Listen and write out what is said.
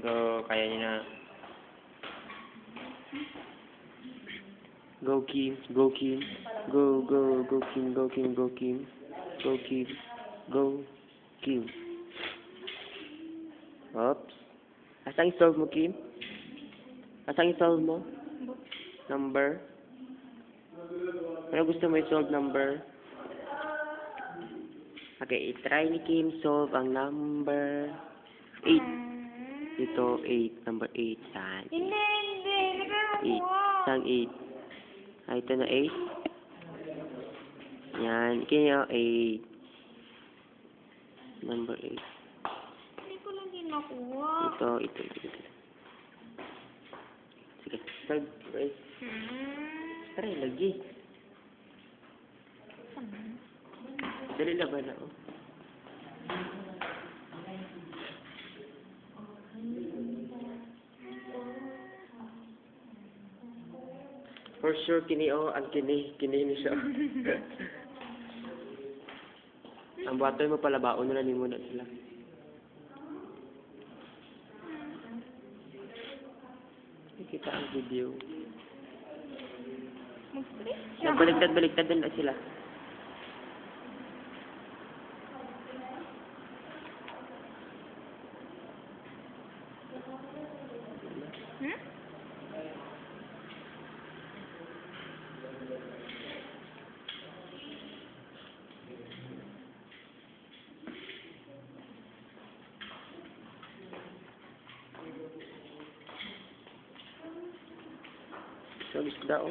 Go, kaya niya na. Go Kim, go Kim. Go, go, go Kim, go Kim, go Kim. Go Kim. Go Kim. Oops. Asang i-solve mo, Kim? Asang i-solve mo? Number? Ano gusto mo i-solve number? Okay, i-try ni Kim solve ang number 8. Ito, 8. Number 8. Yan. Hindi, hindi. Naglaro 8. ko. Saan 8? Ah, ito na 8. Yan. Kaya 8. Number 8. Hindi ko lang din nakuha. Ito, ito, ito. ito. Sige, solve. Right. Hmm. Try, lagi. Dali laban na, oh. For sure, kini, oh, ang kini, kini ni siya. ang batoy mo pala, baon na ni muna sila. Kita ang video. Baliktad-baliktad din na sila. Hmm? ulit daw.